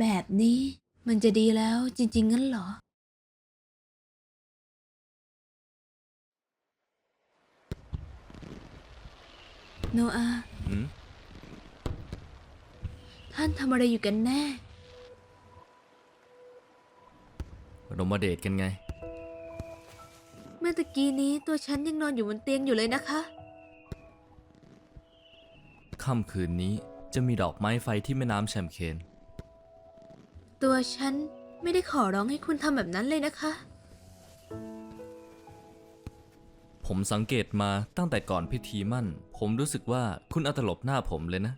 แบบนี้มันจะดีแล้วจริง ๆ งั้นเหรอ โนอา หืมท่านทำอะไรอยู่กันแน่ เรามาเดทกันไง เมื่อตะกี้นี้ตัวฉันยังนอนอยู่บนเตียงอยู่เลยนะคะ ค่ำคืนนี้จะมีดอกไม้ไฟที่แม่น้ำแชมเคน ตัวฉันไม่ได้ขอร้องให้คุณทำแบบนั้นเลยนะคะ ผมสังเกตมาตั้งแต่ก่อนพิธีมั่น ผมรู้สึกว่าคุณเอาตลบหน้าผมเลยนะ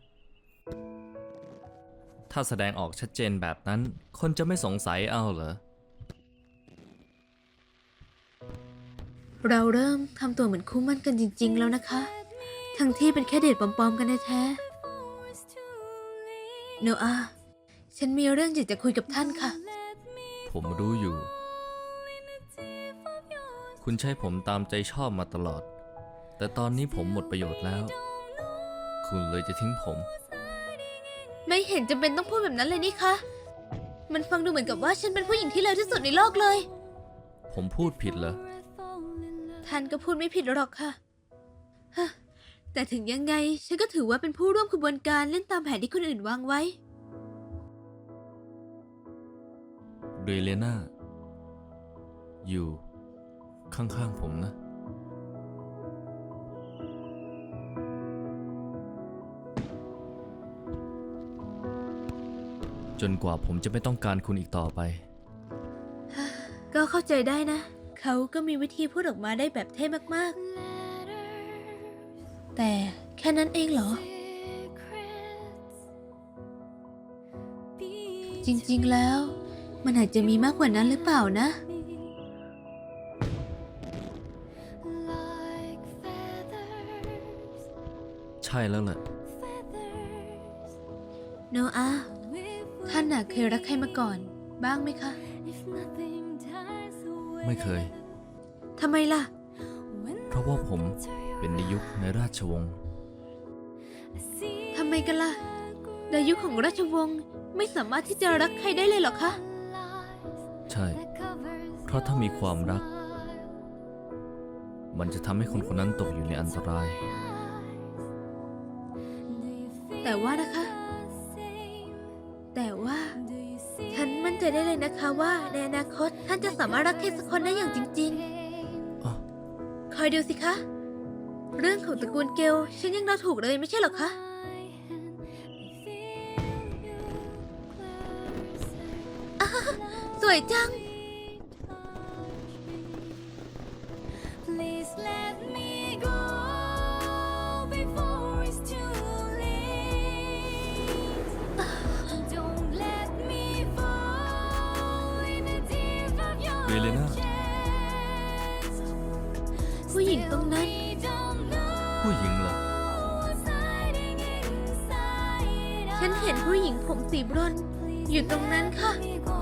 ถ้าแสดงออกชัดเจนแบบนั้น คนจะไม่สงสัยเอาเหรอ เราเริ่มทำตัวเหมือนคู่มั่นกันจริง ๆ แล้วนะคะ ทั้งที่เป็นแค่เดทปลอมๆกันแท้ๆโนอา ฉันมีเรื่องอยากจะคุยกับท่านค่ะ ผมรู้อยู่ คุณใช้ผมตามใจชอบมาตลอด แต่ตอนนี้ผมหมดประโยชน์แล้ว คุณเลยจะทิ้งผม ไม่เห็นจำเป็นต้องพูดแบบนั้นเลยนี่คะ มันฟังดูเหมือนกับว่าฉันเป็นผู้หญิงที่เลวที่สุดในโลกเลย ผมพูดผิดเหรอ ท่านก็พูดไม่ผิดหรอกค่ะฮะแต่ถึงยังไงฉันก็ถือว่าเป็นผู้ร่วมขบวนการเล่นตามแผนที่คนอื่นวางไว้ เรเลน่าอยู่ข้างๆผมนะ จนกว่าผมจะไม่ต้องการคุณอีกต่อไป ก็เข้าใจได้นะ เขาก็มีวิธีพูดออกมาได้แบบเท่มากๆ แต่แค่นั้นเองเหรอ จริงๆแล้ว มันอาจจะมีมากกว่านั้นหรือเปล่านะ ใช่แล้วแหละโนอาท่านน่ะเคยรักใครมาก่อน บ้างไหมคะ ไม่เคย ทำไมล่ะ เพราะว่าผมเป็นในยุคในราชวงศ์ทำไมกันล่ะในยุคของราชวงศ์ไม่สามารถที่จะรักใครได้เลยเหรอคะ ใช่ เพราะถ้ามีความรัก มันจะทำให้คนคนนั้นตกอยู่ในอันตราย แต่ว่านะคะ แต่ว่า ฉันมั่นใจได้เลยนะคะว่าในอนาคตท่านจะสามารถรักใครสักคนได้อย่างจริง อ๋อ ๆ คอยดูสิคะ เรื่องของตระกูลเกลฉันยังเดาถูกเลยไม่ใช่เหรอคะ สวยจัง Please let me go before it's too late. Don't let me fall in the deep of your เรเลน่า chest. ผู้หญิงตรงนั้น We don't know ผู้หญิงเหรอ what's hiding inside ฉันเห็นผู้หญิงผมสีบรอนซ์อยู่ตรงนั้นค่ะ Let me go